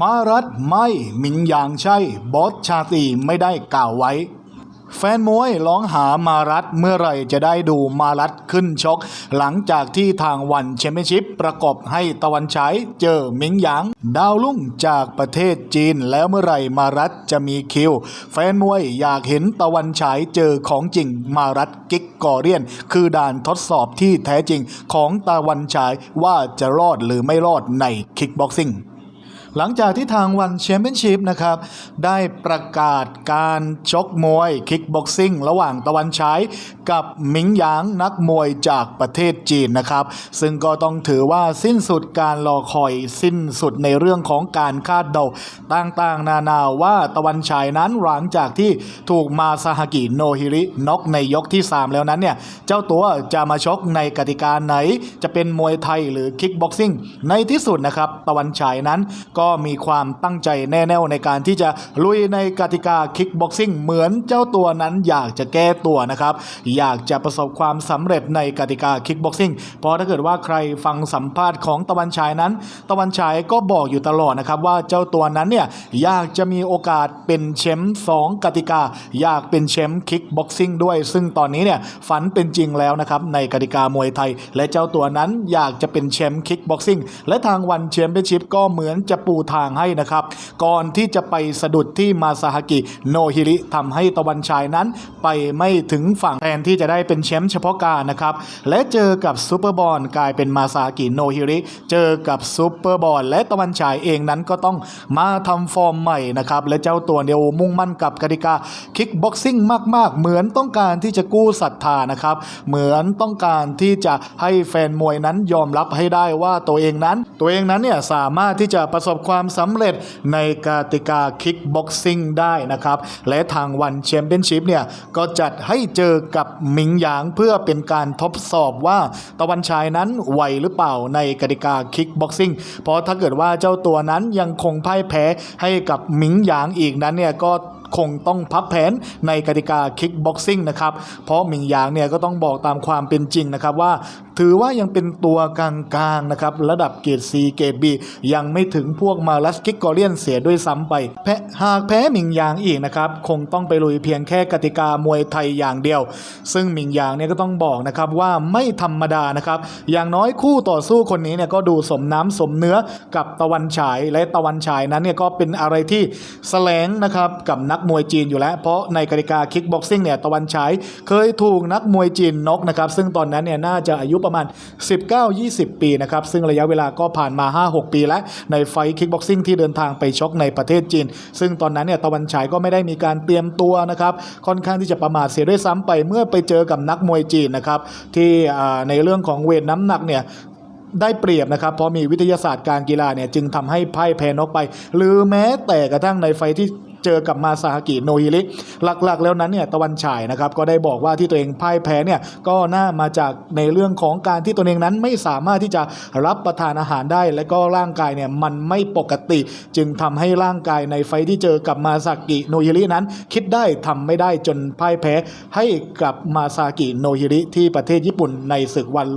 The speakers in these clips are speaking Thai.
มารัดไม่หมิงหยางใช่บอสชาตรีไม่ได้กล่าวไว้ แฟนมวยร้องหามารัดเมื่อไรจะได้ดูมารัดขึ้นชก หลังจากที่ทางวันแชมเปี้ยนชิพประกอบให้ตะวันฉายเจอหมิงหยาง ดาวลุ่งจากประเทศจีนแล้วเมื่อไรมารัดจะมีคิว แฟนมวยอยากเห็นตะวันฉายเจอของจริงมารัดกิกกอเรียน คือด่านทดสอบที่แท้จริงของตะวันฉายว่าจะรอดหรือไม่รอดในคิกบ็อกซิ่ง หลังจากที่ทางวันแชมเปี้ยนชิพนะครับได้ประกาศการชกมวยคิกบ็อกซิ่งระหว่างตะวันฉายกับหมิงหยางนักมวยจากประเทศจีนนะครับ ซึ่งก็ต้องถือว่าสิ้นสุดการรอคอยสิ้นสุดในเรื่องของการคาดเดาต่างๆ นานาว่าตะวันฉายนั้นหลังจากที่ถูกมาซาฮากิโนฮิริน็อกในยกที่ 3 แล้วนั้นเนี่ยเจ้าตัวจะมาชกในกติกาไหน จะเป็นมวยไทยหรือคิกบ็อกซิ่งในที่สุดนะครับตะวันฉายนั้นก็็มีความตั้งใจแน่แน่วในการที่จะลุยในกติกาคิกบ็อกซิ่งเหมือนเจ้าตัวนั้นอยากจะแก้ตัวนะครับ อยากจะประสบความสำเร็จในกติกาคิกบ็อกซิ่งเพราะถ้าเกิดว่าใครฟังสัมภาษณ์ของตะวันฉายนั้น ตะวันฉายก็บอกอยู่ตลอดนะครับว่าเจ้าตัวนั้นเนี่ยอยากจะมีโอกาสเป็นแชมป์สองกติกา อยากเป็นแชมป์คิกบ็อกซิ่งด้วย ซึ่งตอนนี้เนี่ยฝันเป็นจริงแล้วนะครับในกติกามวยไทย และเจ้าตัวนั้นอยากจะเป็นแชมป์คิกบ็อกซิ่งและทางวันแชมเปี้ยนชิพก็เหมือนจะปููทางให้นะครับ ก่อนที่จะไปสะดุดที่มาซาฮากิโนฮิริทำให้ตะวันฉายนั้นไปไม่ถึงฝั่งแทนที่จะได้เป็นแชมป์เฉพาะการนะครับ และเจอกับซูเปอร์บอลกลายเป็นมาซาฮากิโนฮิริเจอกับซูเปอร์บอลและตะวันฉายเองนั้นก็ต้องมาทำฟอร์มใหม่นะครับ และเจ้าตัวเดียวมุ่งมั่นกับกติกาคิกบ็อกซิ่งมาก ๆ เหมือนต้องการที่จะกู้ศรัทธานะครับ เหมือนต้องการที่จะให้แฟนมวยนั้นยอมรับให้ได้ว่าตัวเองนั้น ตัวเองนั้นเนี่ยสามารถที่จะประสบความสำเร็จในกติกาคิกบ็อกซิ่งได้นะครับ และทางวันแชมเปี้ยนชิพเนี่ยก็จัดให้เจอกับหมิงหยางเพื่อเป็นการทดสอบว่าตะวันชายนั้นไหวหรือเปล่าในกติกาคิกบ็อกซิ่งเพราะถ้าเกิดว่าเจ้าตัวนั้นยังคงพ่ายแพ้ให้กับหมิงหยางอีกนั้นเนี่ยก็ คงต้องพับแผนในกติกาคิกบ็อกซิ่งนะครับ เพราะหมิงหยางเนี่ยก็ต้องบอกตามความเป็นจริงนะครับว่า ถือว่ายังเป็นตัวกลางๆนะครับระดับเกรด C เกรด B ยังไม่ถึงพวกมาลัสกิกกอเลียนเสียด้วยซ้ำไปแพ้หากแพ้หมิงหยางอีกนะครับคงต้องไปลุยเพียงแค่กติกามวยไทยอย่างเดียว ซึ่งหมิงหยางเนี่ยก็ต้องบอกนะครับว่าไม่ธรรมดานะครับอย่างน้อยคู่ต่อสู้คนนี้เนี่ยก็ดูสมน้ำสมเนื้อกับตะวันฉายและตะวันฉายนั้นเนี่ยก็เป็นอะไรที่แสลงนะครับกับนักมวยจีนอยู่แล้ว เพราะในกติกาคิกบ็อกซิ่งเนี่ยตะวันฉายเคยถูกนักมวยจีนนกนะครับซึ่งตอนนั้นเนี่ยน่าจะอายุประมาณ 19-20 ปีนะครับซึ่งระยะเวลาก็ผ่านมา 5-6 ปีแล้วในไฟคิกบ็อกซิ่งที่เดินทางไปชกในประเทศจีน ซึ่งตอนนั้นเนี่ยตะวันฉายก็ไม่ได้มีการเตรียมตัวนะครับค่อนข้างที่จะประมาทเสียด้วยซ้ำไปเมื่อไปเจอกับนักมวยจีนนะครับที่ในเรื่องของเวทน้ำหนักเนี่ยได้เปรียบนะครับ เพราะมีวิทยาศาสตร์การกีฬาเนี่ยจึงทำให้พ่ายแพ้นกไป หรือแม้แต่กระทั่งในไฟที่ เจอกับมาซาฮากิโนฮิริหลักๆ แล้วนั้นเนี่ยตะวันฉายนะครับก็ได้บอกว่าที่ตัวเองพ่ายแพ้เนี่ยก็น่ามาจากในเรื่องของการที่ตัวเองนั้นไม่สามารถที่จะรับประทานอาหารได้ และก็ร่างกายเนี่ยมันไม่ปกติ จึงทำให้ร่างกายในไฟที่เจอกับมาซากิโนฮิรินั้น คิดได้ทำไม่ได้จนพ่ายแพ้ให้กับมาซากิโนฮิริที่ประเทศญี่ปุ่นในศึกวัน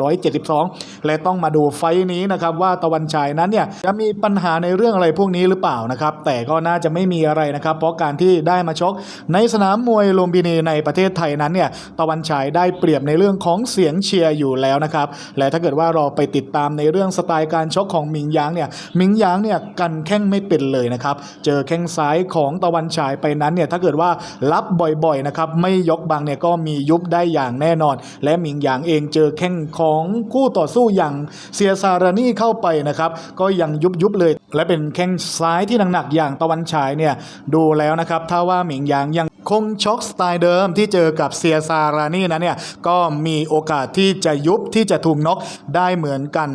172 และต้องมาดูไฟนี้นะครับว่าตะวันฉายนั้นเนี่ยจะมีปัญหาในเรื่องอะไรพวกนี้หรือเปล่านะครับแต่ก็น่าจะไม่มีอะไรนะครับเพราะการที่ได้มาชกในสนามมวยลุมพินีในประเทศไทยนั้นเนี่ยตะวันฉายได้เปรียบในเรื่องของเสียงเชียร์อยู่แล้วนะครับและถ้าเกิดว่าเราไปติดตามในเรื่องสไตล์การชกของมิงหยางเนี่ยมิงหยางเนี่ยกันแข้งไม่เป็นเลยนะครับเจอแข้งซ้ายของตะวันฉายไปนั้นเนี่ยถ้าเกิดว่ารับบ่อยๆนะครับไม่ยกบังเนี่ยก็มียุบได้อย่างแน่นอน และมิงหยางเองเจอแข้งของคู่ต่อสู้อย่างเซียซารานี่เข้าไปนะครับก็ยังยุบยุบๆเลยและเป็นแข้งซ้ายที่หนักๆอย่างตะวันฉายเนี่ยดูแล้วนะครับ ถ้าว่าหมิงหยางยังคงช็อกสไตล์เดิมที่เจอกับเซียซารานี่นะเนี่ยก็มีโอกาสที่จะยุบที่จะถูกน็อกได้เหมือนกัน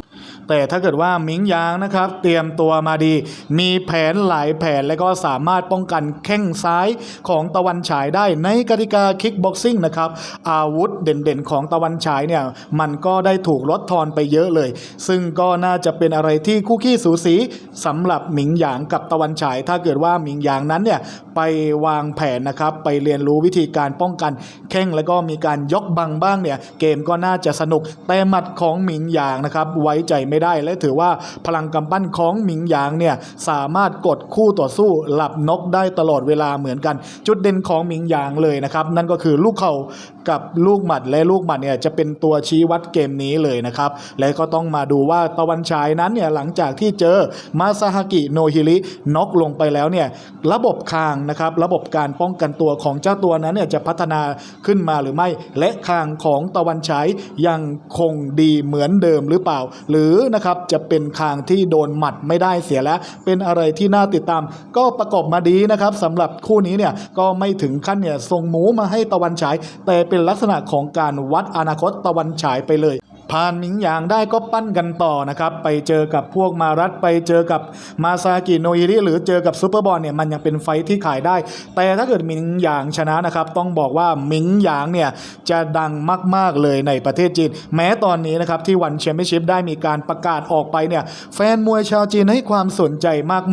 แต่ถ้าเกิดว่าหมิงหยางนะครับ เตรียมตัวมาดี มีแผนหลายแผนและก็สามารถป้องกันแข้งซ้ายของตะวันฉายได้ในกติกาคิกบ็อกซิ่งนะครับ อาวุธเด่นๆของตะวันฉายเนี่ยมันก็ได้ถูกลดทอนไปเยอะเลย ซึ่งก็น่าจะเป็นอะไรที่คู่ขี้สูสีสำหรับหมิงหยางกับตะวันฉาย ถ้าเกิดว่าหมิงหยางนั้นเนี่ยไปวางแผนนะครับไปเรียนรู้วิธีการป้องกันแข้งแล้วก็มีการยกบังบ้างเนี่ยเกมก็น่าจะสนุกแต่หมัดของหมิงหยางนะครับไว้ใจไม่ได้ และถือว่าพลังกำปั้นของหมิงหยางเนี่ยสามารถกดคู่ต่อสู้หลับนกได้ตลอดเวลาเหมือนกัน จุดเด่นของหมิงหยางเลยนะครับ นั่นก็คือลูกเข่ากับลูกหมัดและลูกหมัดเนี่ยจะเป็นตัวชี้วัดเกมนี้เลยนะครับ และก็ต้องมาดูว่าตะวันฉายนั้นเนี่ยหลังจากที่เจอมาซาฮากิโนฮิริน็อกลงไปแล้วเนี่ยระบบคางนะครับระบบการป้องกันตัวของเจ้าตัวนั้นเนี่ยจะพัฒนาขึ้นมาหรือไม่ และคางของตะวันฉายยังคงดีเหมือนเดิมหรือเปล่า หรือนะครับจะเป็นคางที่โดนหมัดไม่ได้เสียแล้ว เป็นอะไรที่น่าติดตาม ก็ประกอบมาดีนะครับสำหรับคู่นี้เนี่ยก็ไม่ถึงขั้นเนี่ยส่งหมูมาให้ตะวันฉายแต่เป็นลักษณะของการวัดอนาคตตะวันฉายไปเลย ผ่านหมิงหยางได้ก็ปั้นกันต่อนะครับ ไปเจอกับพวกมารัตไปเจอกับมาซากิโนอิริหรือเจอกับซูเปอร์บอลเนี่ยมันยังเป็นไฟที่ขายได้ แต่ถ้าเกิดหมิงหยางชนะนะครับ ต้องบอกว่าหมิงหยางเนี่ยจะดังมาก ๆ เลยในประเทศจีน แม้ตอนนี้นะครับที่วันแชมเปี้ยนชิพได้มีการประกาศออกไปเนี่ยแฟนมวยชาวจีนให้ความสนใจ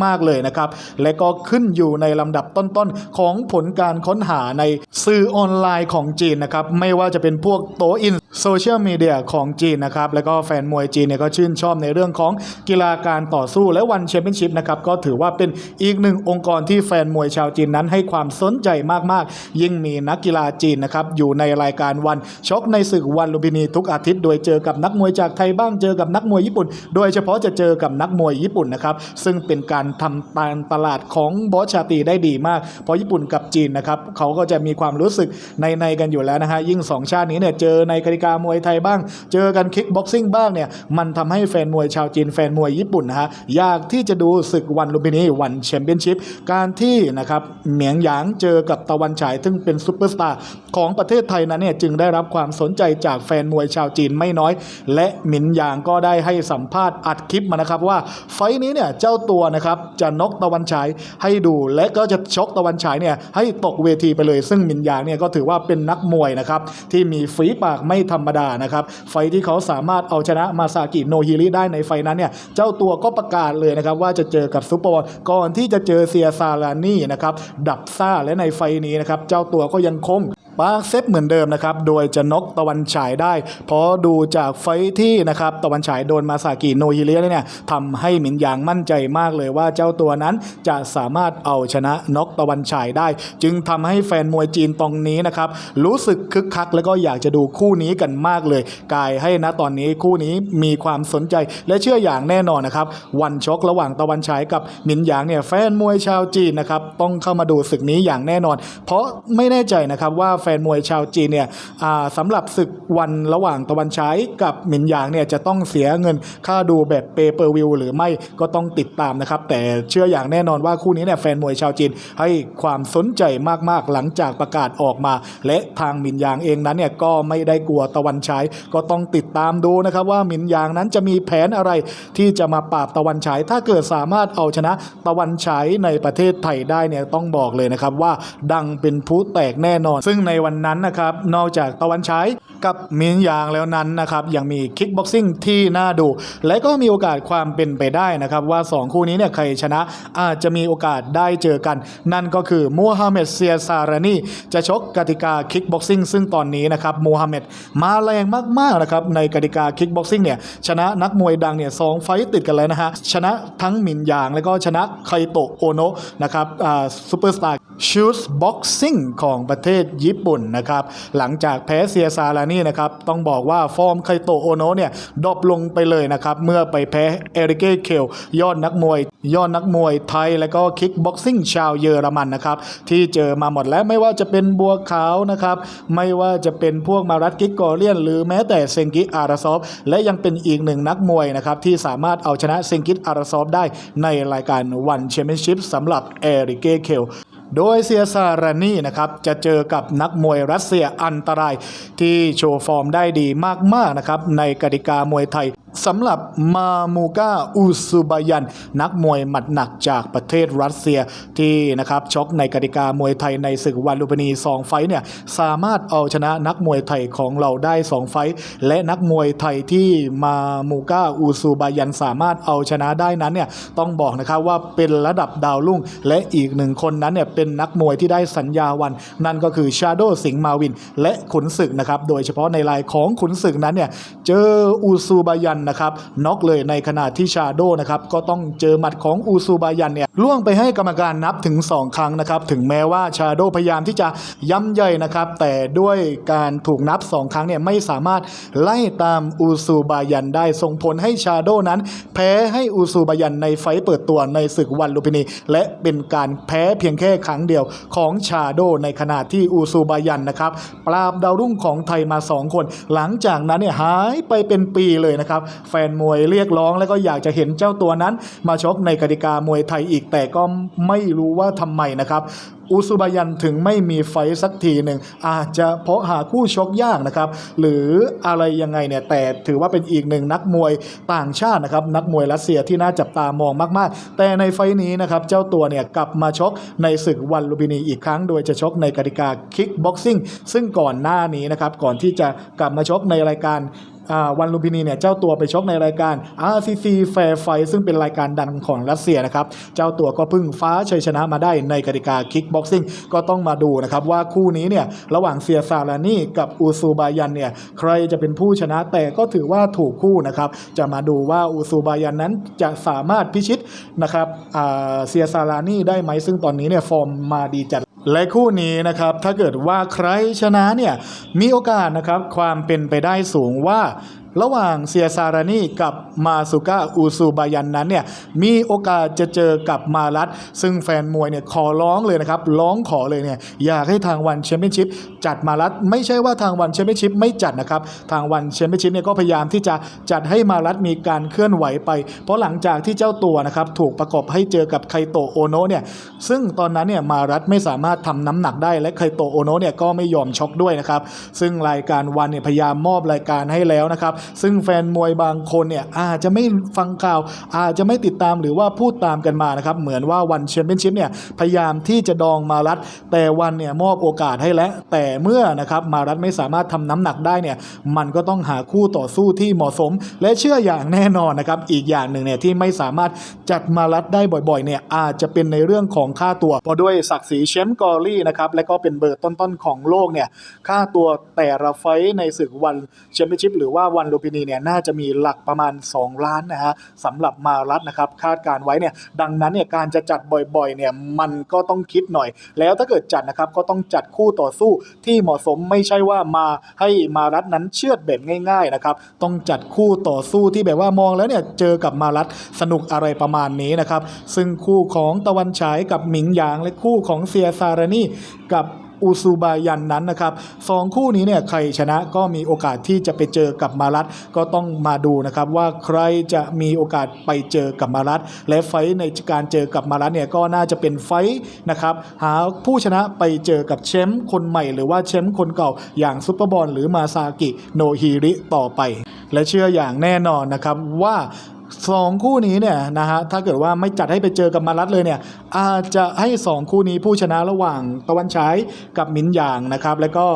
มาก ๆ เลยนะครับ และก็ขึ้นอยู่ในลำดับต้นๆของผลการค้นหาในสื่อออนไลน์ของจีนนะครับไม่ว่าจะเป็นพวกโตอินโซเชียลมีเดียของจีนนะครับแล้วก็แฟนมวยจีนเนี่ยก็ชื่นชอบในเรื่องของกีฬาการต่อสู้และวันแชมเปี้ยนชิพนะครับก็ถือว่าเป็นอีกหนึ่งองค์กรที่แฟนมวยชาวจีนนั้นให้ความสนใจมากๆ ยิ่งมีนักกีฬาจีนนะครับอยู่ในรายการวันชกในศึกวันลุมพินีทุกอาทิตย์ โดยเจอกับนักมวยจากไทยบ้างเจอกับนักมวยญี่ปุ่น โดยเฉพาะจะเจอกับนักมวยญี่ปุ่นนะครับซึ่งเป็นการทำตามตลาดของบอสชาตีได้ดีมาก เพราะญี่ปุ่นกับจีนนะครับเขาก็จะมีความรู้สึกในในกันอยู่แล้วนะฮะยิ่งสองชาตินี้เนี่ยเจอในกติกามวยไทยบ้าง เจอกันคิกบ็อกซิ่งบ้างเนี่ยมันทำให้แฟนมวยชาวจีนแฟนมวยญี่ปุ่นนะฮะอยากที่จะดูศึกวันลุมพินีวันแชมเปี้ยนชิพการที่นะครับเหมียงหยางเจอกับตะวันฉาย ซึ่งเป็นซูเปอร์สตาร์ของประเทศไทยนั้นเนี่ยจึงได้รับความสนใจจากแฟนมวยชาวจีนไม่น้อย และหมินหยางก็ได้ให้สัมภาษณ์อัดคลิปมานะครับว่าไฟนี้เนี่ยเจ้าตัวนะครับจะนกตะวันฉายให้ดูและก็จะชกตะวันฉายเนี่ยให้ตกเวทีไปเลย ซึ่งหมินหยางเนี่ยก็ถือว่าเป็นนักมวยนะครับที่มีฝีปากไม่ธรรมดานะครับไฟท์ที่เขาสามารถเอาชนะมาซากิโนฮิริได้ในไฟนั้นเนี่ยเจ้าตัวก็ประกาศเลยนะครับว่าจะเจอกับซุปเปอร์บอลก่อนที่จะเจอเซียซาลานี่นะครับดับซ่าและในไฟนี้นะครับเจ้าตัวก็ยังคง ปาร์คเซฟเหมือนเดิมนะครับ โดยจะนกตะวันฉายได้ เพราะดูจากไฟที่นะครับตะวันฉายโดนมาสากิโนฮิเลียเนี่ยทำให้หมินหยางมั่นใจมากเลยว่าเจ้าตัวนั้นจะสามารถเอาชนะนกตะวันฉายได้ จึงทำให้แฟนมวยจีนตรงนี้นะครับรู้สึกคึกคัก แล้วก็อยากจะดูคู่นี้กันมากเลย กายให้นะตอนนี้คู่นี้มีความสนใจและเชื่ออย่างแน่นอนนะครับวันชกระหว่างตะวันฉายกับหมินหยางเนี่ยแฟนมวยชาวจีนนะครับต้องเข้ามาดูศึกนี้อย่างแน่นอน เพราะไม่แน่ใจนะครับว่าแฟนมวยชาวจีนเนี่ยสำหรับศึกวันระหว่างตะวันฉายกับหมินหยางเนี่ยจะต้องเสียเงินค่าดูแบบเปเปอร์วิวหรือไม่ก็ต้องติดตามนะครับ แต่เชื่ออย่างแน่นอนว่าคู่นี้เนี่ยแฟนมวยชาวจีนให้ความสนใจมากๆหลังจากประกาศออกมา และทางหมินหยางเองนั้นเนี่ยก็ไม่ได้กลัวตะวันฉายก็ต้องติดตามดูนะครับว่าหมินหยางนั้นจะมีแผนอะไรที่จะมาปราบตะวันฉาย ถ้าเกิดสามารถเอาชนะตะวันฉายในประเทศไทยได้เนี่ยต้องบอกเลยนะครับว่าดังเป็นพลุแตกแน่นอน ซึ่งในในวันนั้นนะครับ นอกจากตะวันฉาย กับมินยางแล้วนั้นนะครับยังมีคิกบ็อกซิ่งที่น่าดู และก็มีโอกาสความเป็นไปได้นะครับ ว่า 2 คู่นี้เนี่ยใครชนะอาจจะมีโอกาสได้เจอกัน นั่นก็คือมูฮัมเหม็ดเซียซารานีจะชกกติกาคิกบ็อกซิ่งซึ่งตอนนี้นะครับมูฮัมเหม็ดมาแรงมากๆนะครับในกติกาคิกบ็อกซิ่งเนี่ยชนะนักมวยดังเนี่ยสองไฟต์ติดกันเลยนะฮะชนะทั้งมินยาง แล้วก็ชนะไคโตะโอโนะนะครับอ่าซูเปอร์สตาร์ชูสบ็อกซิ่งของประเทศญี่ปุ่นนะครับหลังจากแพ้เซียซารานีนะครับต้องบอกว่าฟอร์มไคโตโอโนเนี่ยดรอปลงไปเลยนะครับเมื่อไปแพ้เอริเก้เคลยอดนักมวย ยอดนักมวยไทย และก็คิกบ็อกซิ่งชาวเยอรมันนะครับที่เจอมาหมดแล้วไม่ว่าจะเป็นบัวขาวนะครับไม่ว่าจะเป็นพวกมารัตกิกกอเลียน หรือแม้แต่เซงกิอาราซอฟและยังเป็นอีกหนึ่งนักมวยนะครับที่สามารถเอาชนะเซงกิอาราซอฟได้ในรายการวันแชมเปี้ยนชิพสำหรับเอริเก้เคล โดยเซียซารานี่นะครับจะเจอกับนักมวยรัสเซียอันตรายที่โชว์ฟอร์มได้ดีมากๆนะครับในกติกามวยไทย สำหรับมามูกาอุซุบายัน นักมวยหมัดหนักจากประเทศรัสเซียที่นะครับชกในกติกามวยไทยในศึกวันลุมพินี 2 ไฟเนี่ยสามารถเอาชนะนักมวยไทยของเราได้ 2 ไฟ และนักมวยไทยที่มามูกาอุซุบายันสามารถเอาชนะได้นั้นเนี่ยต้องบอกนะครับว่าเป็นระดับดาวรุ่ง และอีกหนึ่งคนนั้นเนี่ยเป็นนักมวยที่ได้สัญญาวัน นั่นก็คือชาโดสิงห์มาวิน และขุนศึกนะครับโดยเฉพาะในรายของขุนศึกนั้นเนี่ยเจออุซุบายันนะครับน็อกเลยในขณะที่ชาโดนะครับก็ต้องเจอหมัดของอูซูบายันเนี่ยล่วงไปให้กรรมการนับถึง 2 ครั้งนะครับถึงแม้ว่าชาโดพยายามที่จะย้ำใหญ่นะครับแต่ด้วยการถูกนับ 2 ครั้งเนี่ยไม่สามารถไล่ตามอูซูบายันได้ส่งผลให้ชาโดนั้น แพ้ให้อูซูบายันในไฟเปิดตัวในศึกวันลุมพินี และเป็นการแพ้เพียงแค่ครั้งเดียวของชาโดในขณะที่อูซูบายันนะครับปราบดาวรุ่งของไทยมา 2 คน หลังจากนั้นเนี่ยหายไปเป็นปีเลยนะครับแฟนมวยเรียกร้องแล้วก็อยากจะเห็นเจ้าตัวนั้น มาชกในกติกามวยไทยอีก แต่ก็ไม่รู้ว่าทำไมนะครับอูซุบายันถึงไม่มีไฟสักทีหนึ่งอาจจะเพราะหาคู่ชกยากนะครับ หรืออะไรยังไงเนี่ยแต่ถือว่าเป็นอีกหนึ่งนักมวยต่างชาตินะครับ นักมวยรัสเซียที่น่าจับตามองมากๆ แต่ในไฟท์นี้นะครับเจ้าตัวเนี่ยกลับมาชกในศึกวันลุมพินีอีกครั้ง โดยจะชกในกติกาคิกบ็อกซิ่งซึ่งก่อนหน้านี้นะครับก่อนที่จะกลับมาชกในรายการ วันลุมพินีเนี่ยเจ้าตัวไปชกในรายการ RCC Fair Fight ซึ่งเป็นรายการดังของรัสเซียนะครับ เจ้าตัวก็พิ่งฟ้าชัยชนะมาได้ในกติกาคิกบ็อกซิ่งก็ต้องมาดูนะครับว่าคู่นี้เนี่ยระหว่างเซียซาลานี่กับอูซูบายันเนี่ยใครจะเป็นผู้ชนะแต่ก็ถือว่าถูกคู่นะครับ จะมาดูว่าอูซูบายันนั้นจะสามารถพิชิตนะครับเซียซาลานี่ได้ไหมซึ่งตอนนี้เนี่ยฟอร์มมาดีจัด และคู่นี้นะครับถ้าเกิดว่าใครชนะเนี่ยมีโอกาสนะครับความเป็นไปได้สูงว่า ระหว่างเซียซารานีกับมาสุกะอูซูบายันนั้นเนี่ยมีโอกาสจะเจอกับมารัตซึ่งแฟนมวยเนี่ยขอร้องเลยนะครับร้องขอเลยเนี่ยอยากให้ทางวันแชมเปี้ยนชิพจัดมารัตไม่ใช่ว่าทางวันแชมเปี้ยนชิพไม่จัดนะครับ ทางวันแชมเปี้ยนชิพเนี่ยก็พยายามที่จะจัดให้มารัตมีการเคลื่อนไหวไป เพราะหลังจากที่เจ้าตัวนะครับถูกประกบให้เจอกับไคโตโอโนเนี่ยซึ่งตอนนั้นเนี่ยมารัตไม่สามารถทำน้ำหนักได้และไคโตโอโนเนี่ยก็ไม่ยอมช็อกด้วยนะครับซึ่งรายการวันเนี่ยพยายามมอบรายการให้แล้วนะครับซึ่งแฟนมวยบางคนเนี่ยอาจจะไม่ฟังข่าว อาจจะไม่ติดตามหรือว่าพูดตามกันมานะครับ เหมือนว่าวันแชมเปี้ยนชิพเนี่ยพยายามที่จะดองมารัดแต่วันเนี่ยมอบโอกาสให้แล้วแต่เมื่อนะครับมารัดไม่สามารถทำน้ำหนักได้เนี่ยมันก็ต้องหาคู่ต่อสู้ที่เหมาะสม และเชื่ออย่างแน่นอนนะครับอีกอย่างหนึ่งเนี่ยที่ไม่สามารถจัดมารัดได้บ่อยๆเนี่ยอาจจะเป็นในเรื่องของค่าตัวเพราะด้วยศักดิ์ศรีแชมป์กอรี่นะครับและก็เป็นเบอร์ต้นๆของโลกเนี่ยค่าตัวแต่ละไฟในศึกวันแชมเปี้ยนชิพหรือว่าวันลูพินีเนี่ยน่าจะมีหลักประมาณ 2 ล้านนะฮะสำหรับมารัดนะครับคาดการไว้เนี่ยดังนั้นเนี่ยการจะจัดบ่อยๆเนี่ยมันก็ต้องคิดหน่อย แล้วถ้าเกิดจัดนะครับก็ต้องจัดคู่ต่อสู้ที่เหมาะสมไม่ใช่ว่ามาให้มารัดนั้นเชื่อดแบบง่ายๆนะครับต้องจัดคู่ต่อสู้ที่แบบว่ามองแล้วเนี่ยเจอกับมารัดสนุกอะไรประมาณนี้นะครับซึ่งคู่ของตะวันฉายกับหมิงหยางและคู่ของเซียซารานีกับ อูซูบายันนั้นนะครับสองคู่นี้เนี่ยใครชนะก็มีโอกาสที่จะไปเจอกับมารัตก็ต้องมาดูนะครับว่าใครจะมีโอกาสไปเจอกับมารัตและไฟในการเจอกับมารัตเนี่ยก็น่าจะเป็นไฟนะครับหาผู้ชนะไปเจอกับแชมป์คนใหม่หรือว่าแชมป์คนเก่าอย่างซุปเปอร์บอลหรือมาซากิโนฮิริต่อไป และเชื่ออย่างแน่นอนนะครับว่า สองคู่นี้เนี่ยนะฮะถ้าเกิดว่าไม่จัดให้ไปเจอกับมารัตเลยเนี่ยอาจจะให้สองคู่นี้ผู้ชนะระหว่างตะวันฉายกับมินหยางนะครับแล้วก็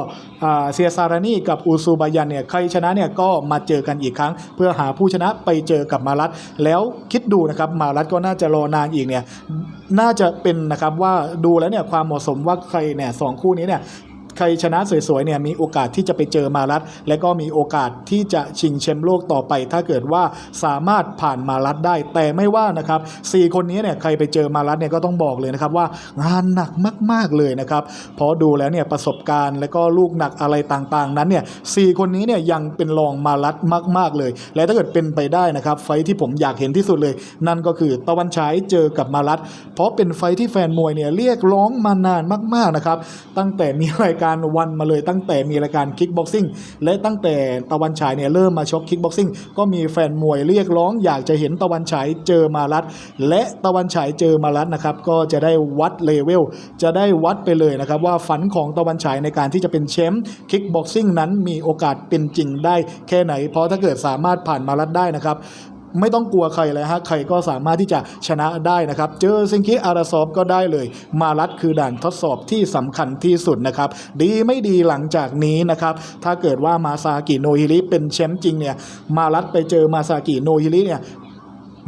เซียซารานีกับอูซูบายันเนี่ยใครชนะเนี่ยก็มาเจอกันอีกครั้ง เพื่อหาผู้ชนะไปเจอกับมารัตแล้วคิดดูนะครับมารัตก็น่าจะรอนานอีกเนี่ยน่าจะเป็นนะครับว่าดูแล้วเนี่ยความเหมาะสมว่าใครเนี่ยสองคู่นี้เนี่ย ใครชนะสวยๆเนี่ยมีโอกาสที่จะไปเจอมารัตและก็มีโอกาสที่จะชิงแชมป์โลกต่อไป ถ้าเกิดว่าสามารถผ่านมารัตได้ แต่ไม่ว่านะครับสี่คนนี้เนี่ยใครไปเจอมารัตเนี่ยก็ต้องบอกเลยนะครับว่างานหนักมากๆเลยนะครับเพราะดูแล้วเนี่ยประสบการณ์และก็ลูกหนักอะไรต่างๆ นั้นเนี่ยสี่คนนี้เนี่ยยังเป็นรองมารัตมาก ๆเลย และถ้าเกิดเป็นไปได้นะครับ ไฟที่ผมอยากเห็นที่สุดเลย นั่นก็คือตะวันฉายเจอกับมารัตเพราะเป็นไฟที่แฟนมวยเนี่ยเรียกร้องมานานมากๆนะครับตั้งแต่มีรายการวันมาเลยตั้งแต่มีรายการคิกบ็อกซิ่งและตั้งแต่ตะวันฉายเนี่ยเริ่มมาชกคิกบ็อกซิ่งก็มีแฟนมวยเรียกร้องอยากจะเห็นตะวันฉายเจอมารัตและตะวันฉายเจอมารัตนะครับก็จะได้วัดเลเวลจะได้วัดไปเลยนะครับว่าฝันของตะวันฉายในการที่จะเป็นแชมป์คิกบ็อกซิ่งนั้นมีโอกาสเป็นจริงได้แค่ไหน เพราะถ้าเกิดสามารถผ่านมารัตได้นะครับ ไม่ต้องกลัวใครเลยฮะใครก็สามารถที่จะชนะได้นะครับ เจอซิงคิอาราซอฟก็ได้เลย มารัดคือด่านทดสอบที่สำคัญที่สุดนะครับ ดีไม่ดีหลังจากนี้นะครับ ถ้าเกิดว่ามาซากิโนฮิริเป็นแชมป์จริงเนี่ยมารัดไปเจอมาซากิโนฮิริเนี่ย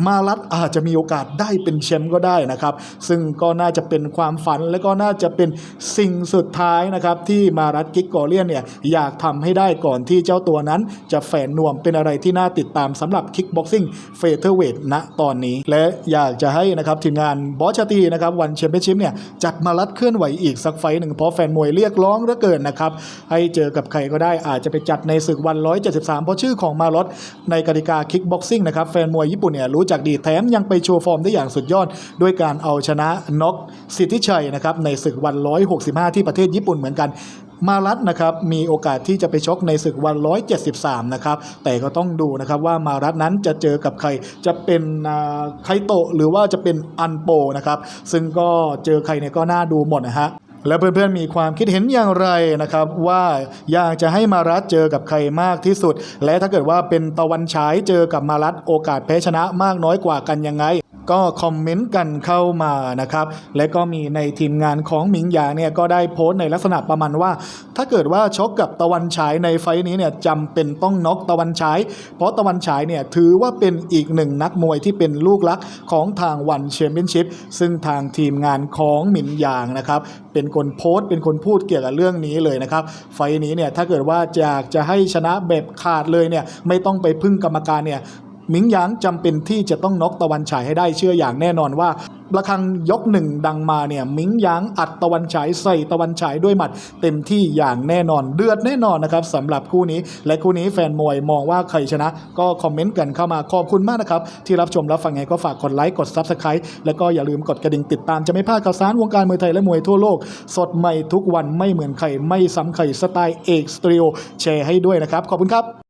มารัดอาจจะมีโอกาสได้เป็นแชมป์ก็ได้นะครับ ซึ่งก็น่าจะเป็นความฝันและก็น่าจะเป็นสิ่งสุดท้ายนะครับที่มารัดกิกกอเลียนเนี่ยอยากทำให้ได้ก่อนที่เจ้าตัวนั้น จะแฝนนวมเป็นอะไรที่น่าติดตามสำหรับคิกบ็อกซิ่งเฟเธอร์เวทณตอนนี้ และอยากจะให้นะครับทีมงานบอสชาตีนะครับวันแชมเปี้ยนชิพเนี่ยจัดมารัดเคลื่อนไหวอีกสักไฟหนึ่งเพราะแฟนมวยเรียกร้องเหลือเกินนะครับให้เจอกับใครก็ได้อาจจะไปจัดในศึกวัน 173 เพราะชื่อของมารัดในกติกาคิกบ็อกซิ่งนะครับแฟนมวยญี่ปุ่นเนี่ยรู้จักดีแถมยังไปโชว์ฟอร์มได้อย่างสุดยอด ด้วยการเอาชนะน็อกสิทธิชัยนะครับในศึกวัน 165 ที่ประเทศญี่ปุ่นเหมือนกันมารัตนะครับมีโอกาสที่จะไปชกในศึกวัน 173 นะครับแต่ก็ต้องดูนะครับว่ามารัตนั้นจะเจอกับใครจะเป็นไคโตหรือว่าจะเป็นอันโปนะครับซึ่งก็เจอใครเนี่ยก็น่าดูหมดนะฮะ แล้วเพื่อนๆมีความคิดเห็นอย่างไรนะครับว่าอยากจะให้มารัตเจอกับใครมากที่สุด และถ้าเกิดว่าเป็นตะวันฉายเจอกับมารัตโอกาสแพ้ชนะมากน้อยกว่ากันยังไง ก็คอมเมนต์กันเข้ามานะครับ และก็มีในทีมงานของหมิงหยางเนี่ยก็ได้โพสต์ในลักษณะประมาณว่า ถ้าเกิดว่าชกกับตะวันฉายในไฟต์นี้เนี่ยจำเป็นต้องน็อกตะวันฉาย เพราะตะวันฉายเนี่ยถือว่าเป็นอีกหนึ่งนักมวยที่เป็นลูกรักของทางวันแชมเปี้ยนชิพซึ่งทางทีมงานของหมินหยางนะครับ เป็นคนโพสต์เป็นคนพูดเกี่ยวกับเรื่องนี้เลยนะครับ ไฟต์นี้เนี่ยถ้าเกิดว่าอยากจะให้ชนะแบบขาดเลยเนี่ยไม่ต้องไปพึ่งกรรมการเนี่ย หมิงหยางจำเป็นที่จะต้องน็อกตะวันฉายให้ได้เชื่ออย่างแน่นอนว่าระฆังยกหนึ่งดังมาเนี่ยหมิงหยางอัดตะวันฉายใส่ตะวันฉายด้วยหมัด เต็มที่อย่างแน่นอนเดือดแน่นอนนะครับสำหรับคู่นี้ และคู่นี้แฟนมวยมองว่าใครชนะ ก็คอมเมนต์กันเข้ามาขอบคุณมากนะครับ ที่รับชมรับฟังไงก็ฝากกดไลค์กด Subscribe แล้วก็อย่าลืมกดกระดิ่งติดตามจะไม่พลาดข่าวสารวงการมวยไทยและมวยทั่วโลก สดใหม่ทุกวันไม่เหมือนใครไม่ซ้ำใครสไตล์เอกสตรีโอแชร์ให้ด้วยนะครับขอบคุณครับ